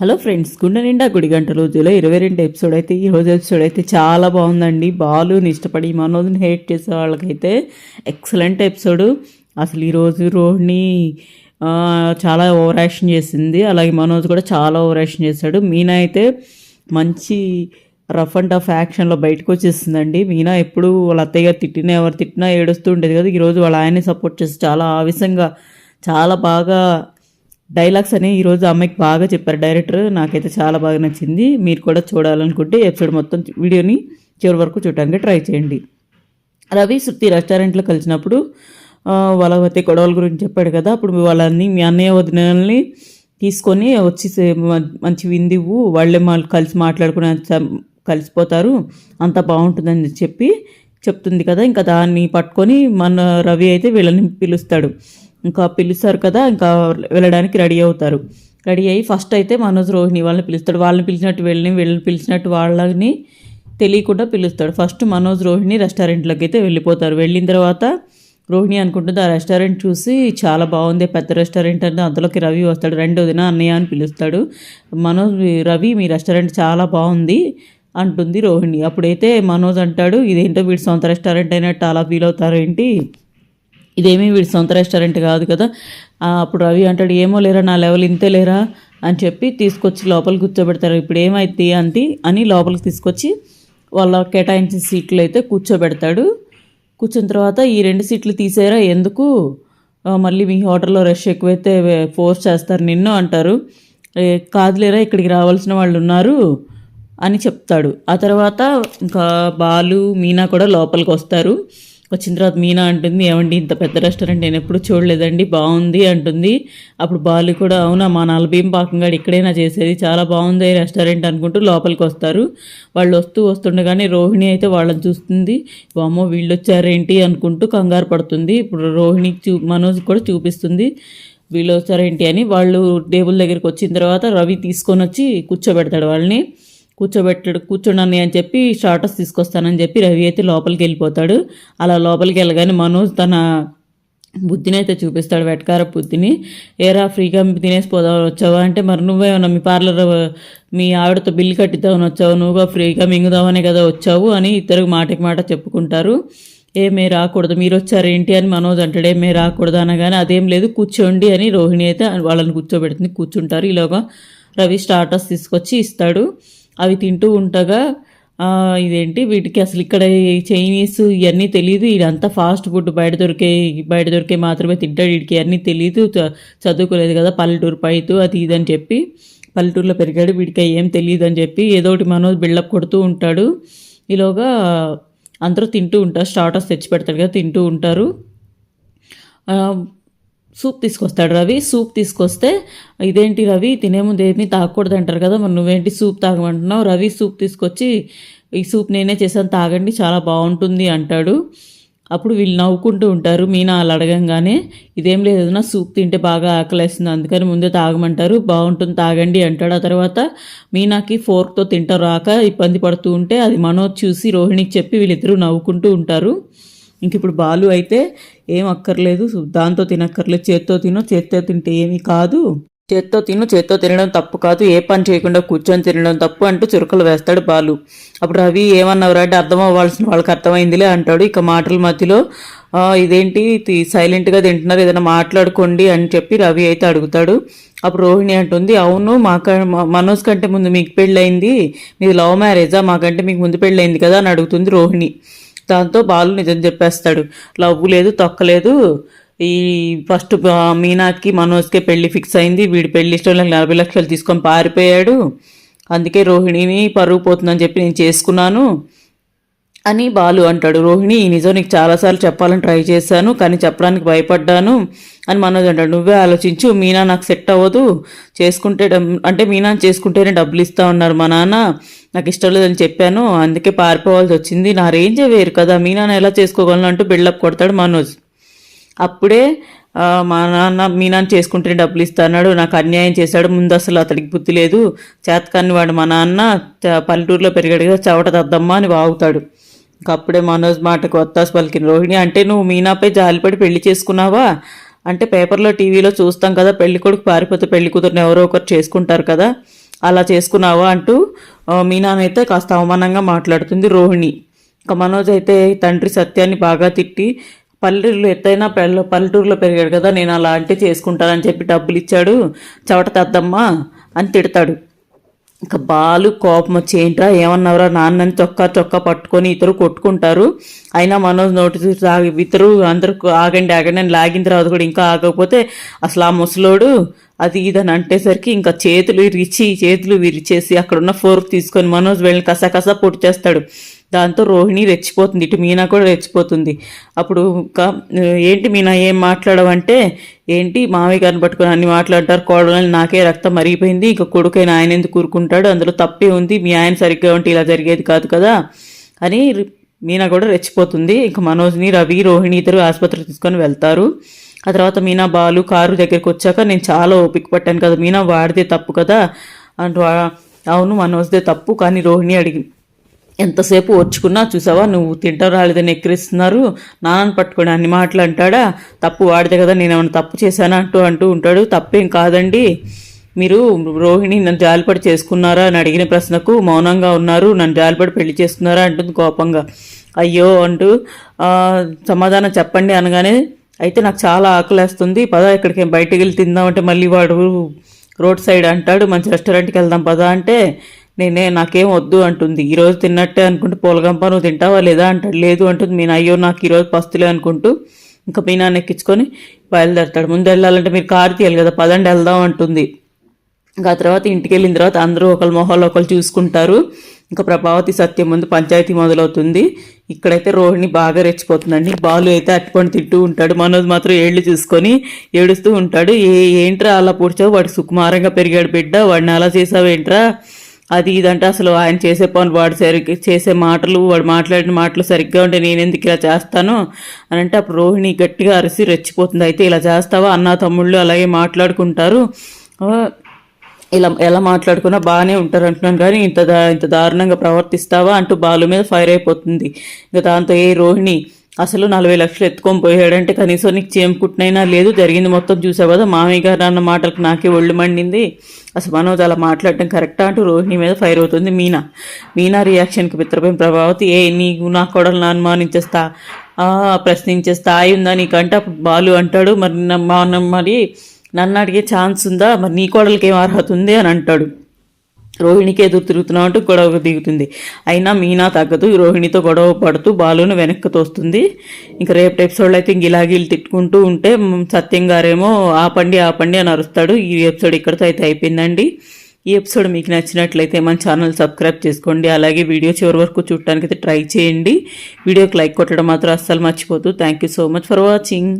Hello friends గుండె నిండా గుడి గంట రోజులో ఇరవై రెండు ఎపిసోడ్ అయితే ఈ రోజు ఎపిసోడ్ అయితే చాలా బాగుందండి. బాలుని ఇష్టపడి మనోజ్ని హేట్ చేసే వాళ్ళకైతే ఎక్సలెంట్ ఎపిసోడ్ అసలు ఈరోజు రోహిణి చాలా ఓవర్ యాక్షన్ చేసింది. అలాగే మనోజ్ కూడా చాలా ఓవర్ యాక్షన్ చేశాడు. మీనా అయితే మంచి రఫ్ అండ్ టఫ్ యాక్షన్లో బయటకు వచ్చేసిందండి. మీనా ఎప్పుడు వాళ్ళ అత్తయ్య గారు తిట్టినా ఎవరు తిట్టినా ఏడుస్తూ ఉండేది కదా. ఈరోజు వాళ్ళ ఆయన్ని సపోర్ట్ చేసి చాలా ఆవేశంగా చాలా బాగా డైలాగ్స్ అని ఈరోజు అమ్మాయికి బాగా చెప్పారు. డైరెక్టర్ నాకైతే చాలా బాగా నచ్చింది. మీరు కూడా చూడాలనుకుంటే ఎపిసోడ్ మొత్తం వీడియోని చివరి వరకు చూడడానికి ట్రై చేయండి. రవి శృతి రెస్టారెంట్లో కలిసినప్పుడు వాళ్ళ అయితే గొడవల గురించి చెప్పాడు కదా అప్పుడు వాళ్ళని మీ అన్నయ్య వదినల్ని తీసుకొని వచ్చి సే- మంచి విందివు వాళ్ళే మా కలిసి మాట్లాడుకుని కలిసిపోతారు. అంత బాగుంటుందని చెప్పి చెప్తుంది కదా ఇంకా దాన్ని పట్టుకొని మన రవి అయితే వీళ్ళని పిలుస్తాడు. ఇంకా పిలుస్తారు కదా ఇంకా వెళ్ళడానికి రెడీ అవుతారు. రెడీ అయ్యి ఫస్ట్ అయితే మనోజ్ రోహిణి వాళ్ళని పిలుస్తాడు. వాళ్ళని పిలిచినట్టు వెళ్ళని వీళ్ళని పిలిచినట్టు వాళ్ళని తెలియకుండా పిలుస్తాడు. ఫస్ట్ మనోజ్ రోహిణి రెస్టారెంట్లోకి అయితే వెళ్ళిపోతారు. వెళ్ళిన తర్వాత రోహిణి అనుకుంటుంది ఆ రెస్టారెంట్ చూసి చాలా బాగుంది పెద్ద రెస్టారెంట్ అంటే అందులోకి రవి వస్తాడు. రెండో దిన అన్నయ్య అని పిలుస్తాడు. మనోజ్ రవి మీ రెస్టారెంట్ చాలా బాగుంది అంటుంది రోహిణి. అప్పుడైతే మనోజ్ అంటాడు ఇదేంటో వీడి సొంత రెస్టారెంట్ అయినట్టు అలా ఫీల్ అవుతారేంటి? ఇదేమీ వీడి సొంత రెస్టారెంట్ కాదు కదా. అప్పుడు రవి అంటాడు ఏమో లేరా నా లెవెల్ ఇంతే లేరా? అని చెప్పి తీసుకొచ్చి లోపల కూర్చోబెడతారు. ఇప్పుడు ఏమైంది అంది అని లోపలికి తీసుకొచ్చి వాళ్ళ కేటాయించిన సీట్లు అయితే కూర్చోబెడతాడు. కూర్చున్న తర్వాత ఈ రెండు సీట్లు తీసేరా ఎందుకు? మళ్ళీ మీ హోటల్లో రష్ ఎక్కువైతే ఫోర్స్ చేస్తారు నిన్ను అంటారు. కాదులేరా ఇక్కడికి రావాల్సిన వాళ్ళు ఉన్నారు అని చెప్తాడు. ఆ తర్వాత ఇంకా బాలు మీనా కూడా లోపలికి వస్తారు. వచ్చిన తర్వాత మీనా అంటుంది. ఏమండి ఇంత పెద్ద రెస్టారెంట్ నేను ఎప్పుడు చూడలేదండి. బాగుంది అంటుంది. అప్పుడు బాలు కూడా అవునా మా నలభీం పాకంగాడు ఇక్కడైనా చేసేది? చాలా బాగుంది రెస్టారెంట్ అనుకుంటూ లోపలికి వస్తారు. వాళ్ళు వస్తూ వస్తుండగానే రోహిణి అయితే వాళ్ళని చూస్తుంది. వామ్మో వీళ్ళు వచ్చారేంటి అనుకుంటూ కంగారు పడుతుంది. ఇప్పుడు రోహిణి చూ మనోజ్ కూడా చూపిస్తుంది. వీళ్ళు వచ్చారేంటి అని. వాళ్ళు టేబుల్ దగ్గరికి వచ్చిన తర్వాత రవి తీసుకొని వచ్చి కూర్చోబెడతాడు వాళ్ళని. కూర్చోబెట్టాడు కూర్చోండి అని చెప్పి స్టార్టర్స్ తీసుకొస్తానని చెప్పి రవి అయితే లోపలికి వెళ్ళిపోతాడు. అలా లోపలికి వెళ్ళగానే మనోజ్ తన బుద్ధిని అయితే చూపిస్తాడు వెటకార బుద్ధిని. ఏరా ఫ్రీగా తినేసి పోదామని వచ్చావా? అంటే మరి నువ్వేమన్నా మీ పార్లర్ మీ ఆవిడతో బిల్లు కట్టిద్దామని వచ్చావు. నువ్వుగా ఫ్రీగా మింగుదామనే కదా వచ్చావు అని ఇద్దరు మాటకి మాట చెప్పుకుంటారు. ఏమే రాకూడదు. మీరు వచ్చారు ఏంటి? అని మనోజ్ అంటాడు. ఏమే రాకూడదు అనగానే అదేం లేదు కూర్చోండి అని రోహిణి అయితే వాళ్ళని కూర్చోబెడుతుంది. కూర్చుంటారు. ఈలోగా రవి స్టార్టర్స్ తీసుకొచ్చి ఇస్తాడు. అవి తింటూ ఉండగా ఇదేంటి? వీటికి అసలు ఇక్కడ చైనీస్ ఇవన్నీ తెలియదు ఇదంతా ఫాస్ట్ ఫుడ్ బయట దొరికే బయట దొరికే మాత్రమే తింటాడు. వీడికి అన్నీ తెలియదు చ- చదువుకోలేదు కదా పల్లెటూరు పైతు అది ఇది అని చెప్పి పల్లెటూరులో పెరిగాడు. వీడికి ఏం తెలియదు అని చెప్పి ఏదో ఒకటి మనోజ్ బిల్డప్ కొడుతూ ఉంటాడు. ఈలోగా అందరూ తింటూ ఉంటారు. స్టార్టర్స్ తెచ్చి పెడతాడు కదా తింటూ ఉంటారు. సూప్ తీసుకొస్తాడు రవి. సూప్ తీసుకొస్తే ఇదేంటి రవి? తినే ముందు ఏమీ తాగకూడదు అంటారు కదా మరి నువ్వేంటి సూప్ తాగమంటున్నావు? రవి సూప్ తీసుకొచ్చి ఈ సూప్ నేనే చేశాను తాగండి చాలా బాగుంటుంది అంటాడు. అప్పుడు వీళ్ళు నవ్వుకుంటూ ఉంటారు. మీనా అలా అడగంగానే ఇదేం లేదు నా సూప్ తింటే బాగా ఆకలేస్తుంది అందుకని ముందే తాగమంటారు. బాగుంటుంది తాగండి అంటాడు. ఆ తర్వాత మీనాకి ఫోర్క్తో తింటారు రాక ఇబ్బంది పడుతూ ఉంటే అది మనోజ్ చూసి రోహిణికి చెప్పి వీళ్ళిద్దరూ నవ్వుకుంటూ ఉంటారు. ఇంక ఇప్పుడు బాలు అయితే ఏం అక్కర్లేదు. దాంతో తినక్కర్లేదు. చేత్తో తిను. చేత్తో తింటే ఏమీ కాదు. చేత్తో తిను. చేత్తో తినడం తప్పు కాదు. ఏ పని చేయకుండా కూర్చొని తినడం తప్పు అంటూ చురుకలు వేస్తాడు బాలు. అప్పుడు రవి ఏమన్నావు అంటే అర్థం అవ్వాల్సిన వాళ్ళకి అర్థమైందిలే అంటాడు. ఇక మాటల మధ్యలో ఇదేంటి? సైలెంట్గా తింటున్నారు. ఏదైనా మాట్లాడుకోండి అని చెప్పి రవి అయితే అడుగుతాడు. అప్పుడు రోహిణి అంటుంది అవును మాక మనోజ్ కంటే ముందు మీకు పెళ్ళయింది. మీది లవ్ మ్యారేజా? మాకంటే మీకు ముందు పెళ్ళయింది కదా? అని అడుగుతుంది రోహిణి. దాంతో బాలు నిజం చెప్పేస్తాడు. లవ్ లేదు తొక్కలేదు ఈ ఫస్ట్ మీనాకి మనోజ్కే పెళ్ళి ఫిక్స్ అయింది. వీడి పెళ్ళి ఇష్టం నలభై లక్షలు తీసుకొని పారిపోయాడు. అందుకే రోహిణిని పరుగు పోతుందని చెప్పి నేను చేసుకున్నాను అని బాలు అంటాడు. రోహిణి ఈ నిజం నీకు చాలాసార్లు చెప్పాలని ట్రై చేశాను కానీ చెప్పడానికి భయపడ్డాను అని మనోజ్ అంటాడు. నువ్వే ఆలోచించు మీనా నాకు సెట్ అవ్వదు. చేసుకుంటే అంటే మీనా చేసుకుంటేనే డబ్బులు ఇస్తా ఉన్నారు మా నాన్న. నాకు ఇష్టం లేదని చెప్పాను. అందుకే పారిపోవాల్సి వచ్చింది. నా రేంజే వేరు కదా. మీ నాన్న ఎలా చేసుకోగలను అంటూ బిల్డప్ కొడతాడు మనోజ్. అప్పుడే మా నాన్న మీ నాన్న చేసుకుంటే డబ్బులు ఇస్తాడు నాకు అన్యాయం చేశాడు. ముందు అసలు అతడికి బుద్ధి లేదు. చేతకాన్ని వాడు మా నాన్న. పల్లెటూరులో పెరిగాడు కదా. చవట దద్దమ్మ అని వాగుతాడు. అప్పుడే మనోజ్ మాటకు వత్తాసు పలికిన రోహిణి అంటే నువ్వు మీనాపై జాలిపడి పెళ్ళి చేసుకున్నావా? అంటే పేపర్లో టీవీలో చూస్తాం కదా. పెళ్ళి కొడుకు పారిపోతే పెళ్ళి కూతురుని ఎవరో ఒకరు చేసుకుంటారు కదా. అలా చేసుకున్నావా? అంటూ మీనానైతే కాస్త అవమానంగా మాట్లాడుతుంది రోహిణి. ఇక మనోజ్ అయితే తండ్రి సత్యాన్ని బాగా తిట్టి పల్లెటూరులో ఎత్తైనా పల్లె పల్లెటూరులో పెరిగాడు కదా నేను అలా అంటే చేసుకుంటానని చెప్పి డబ్బులు ఇచ్చాడు చవట తద్దమ్మా అని తిడతాడు. ఇంకా బాలు కోపం వచ్చి ఏంట్రా ఏమన్నావురా? నాన్నని చొక్కా చొక్కా పట్టుకొని ఇతరు కొట్టుకుంటారు. అయినా మనోజ్ నోటి ఆగి ఇతరు అందరూ ఆగండి ఆగండి అని లాగిన తర్వాత కూడా ఇంకా ఆగకపోతే అసలు ఆ ముసలోడు అది ఇదని అంటేసరికి ఇంకా చేతులు విరిచి చేతులు విరిచేసి అక్కడ ఉన్న ఫోర్క్ తీసుకొని మనోజ్ వెళ్ళి కసకస పొట్టు చేస్తాడు దాంతో రోహిణి రెచ్చిపోతుంది ఇటు మీనా కూడా రెచ్చిపోతుంది. అప్పుడు ఇంకా ఏంటి మీనా ఏం మాట్లాడవంటే ఏంటి మామయ్య గారిని పట్టుకొని అన్ని మాట్లాడతారు కోడలని నాకే రక్తం మరిగిపోయింది ఇక కొడుకైన ఆయన ఎందుకు కూరుకుంటాడు అందులో తప్పే ఉంది మీ ఆయన సరిగ్గా ఉంటే ఇలా జరిగేది కాదు కదా అని మీనా కూడా రెచ్చిపోతుంది. ఇంకా మనోజ్ని రవి రోహిణి ఇద్దరు ఆసుపత్రికి తీసుకొని వెళ్తారు. ఆ తర్వాత మీనా బాలు కారు దగ్గరికి వచ్చాక నేను చాలా ఓపిక పట్టాను కదా మీనా వాడితే తప్పు కదా అంటూ అవును మనోజ్దే తప్పు కానీ రోహిణి అడిగి ఎంతసేపు ఓర్చుకున్నా చూసావా నువ్వు తింటావు రాలేదని ఎక్కిరిస్తున్నారు. నాన్నని పట్టుకొని అన్ని మాటలు అంటాడా? తప్పు వాడితే కదా నేను ఏమైనా తప్పు చేశానా అంటూ అంటూ ఉంటాడు. తప్పేం కాదండి. మీరు రోహిణి నన్ను జాలిపడి చేసుకున్నారా అని అడిగిన ప్రశ్నకు మౌనంగా ఉన్నారు. నన్ను జాలిపడి పెళ్ళి చేసుకున్నారా అంటుంది కోపంగా. అయ్యో అంటూ సమాధానం చెప్పండి అనగానే అయితే నాకు చాలా ఆకలేస్తుంది. పద ఇక్కడికి బయటకు వెళ్ళి తిందామంటే మళ్ళీ వాడు రోడ్ సైడ్ అంటాడు. మంచి రెస్టారెంట్కి వెళ్దాం పదా అంటే నేనే నాకేం వద్దు అంటుంది. ఈరోజు తిన్నట్టే అనుకుంటూ పూలగంప నువ్వు తింటావా లేదా? అంటాడు. లేదు అంటుంది. నేను అయ్యో నాకు ఈరోజు పస్తులే అనుకుంటూ ఇంకా మీ నాన్న ఎక్కించుకొని బయలుదేరతాడు. ముందు వెళ్ళాలంటే మీరు కారు తీయాలి కదా పదండి వెళ్దాం అంటుంది. ఇంకా ఆ తర్వాత ఇంటికి వెళ్ళిన తర్వాత అందరూ ఒకళ్ళ మొహాలు ఒకరు చూసుకుంటారు. ఇంకా ప్రభావతి సత్యం ముందు పంచాయతీ మొదలవుతుంది. ఇక్కడైతే రోహిణి బాగా రెచ్చిపోతుందండి. బాలు అయితే అట్టుకొని తింటూ ఉంటాడు. మనోజ్ మాత్రం ఏళ్ళు చూసుకొని ఏడుస్తూ ఉంటాడు. ఏ ఏంట్రా అలా పూడ్చావు? వాడు సుకుమారంగా పెరిగాడు బిడ్డ. వాడిని అలా చేసావేంట్రా? అది ఇదంటే అసలు ఆయన చేసే పనులు వాడు సరిగ్గా చేసే మాటలు వాడు మాట్లాడిన మాటలు సరిగ్గా ఉంటే నేను ఎందుకు ఇలా చేస్తాను అని అంటే అప్పుడు రోహిణి గట్టిగా అరిసి రెచ్చిపోతుంది. అయితే ఇలా చేస్తావా? అన్న తమ్ముళ్ళు అలాగే మాట్లాడుకుంటారు. ఇలా ఎలా మాట్లాడుకున్నా బాగానే ఉంటారు అంటున్నాను కానీ ఇంత దా ఇంత దారుణంగా ప్రవర్తిస్తావా అంటూ బాలు మీద ఫైర్ అయిపోతుంది. ఇంకా దాంతో ఏ రోహిణి అసలు నలభై లక్షలు ఎత్తుకొని పోయాడంటే కనీసం నీకు చేమకుట్నైనా లేదు. జరిగింది మొత్తం చూసావు కదా మామయ్య గారు అన్న మాటలకు నాకే ఒళ్ళు మండింది. అసలు మనోజ్ అలా మాట్లాడటం కరెక్టా అంటూ రోహిణి మీద ఫైర్ అవుతుంది. మీనా మీనా రియాక్షన్కి పిత్రపై ప్రభావతి ఏ నీకు నా కొడలను అనుమానించేస్తా ప్రశ్నించే స్థాయి ఉందా నీకంటే అప్పుడు బాలు అంటాడు మరి మరి నన్ను అడిగే ఛాన్స్ ఉందా? మరి నీ కోడలకి ఏం అర్హత ఉంది? అని అంటాడు. రోహిణికి ఎదురు తిరుగుతున్నా అంటూ గొడవ దిగుతుంది. అయినా మీనా తగ్గదు ఈ రోహిణితో గొడవ పడుతూ బాలును వెనక్కి తోస్తుంది. ఇంకా రేపు ఎపిసోడ్లో అయితే ఇంక ఇలాగే వీళ్ళు తిట్టుకుంటూ ఉంటే సత్యం గారేమో ఆపండి ఆపండి అని అరుస్తాడు. ఈ ఎపిసోడ్ ఇక్కడితో అయితే అయిపోయిందండి. ఈ ఎపిసోడ్ మీకు నచ్చినట్లయితే మన ఛానల్ సబ్స్క్రైబ్ చేసుకోండి. అలాగే వీడియో చివరి వరకు చూడటానికి అయితే ట్రై చేయండి. వీడియోకి లైక్ కొట్టడం మాత్రం అస్సలు మర్చిపోతూ thank you so much for watching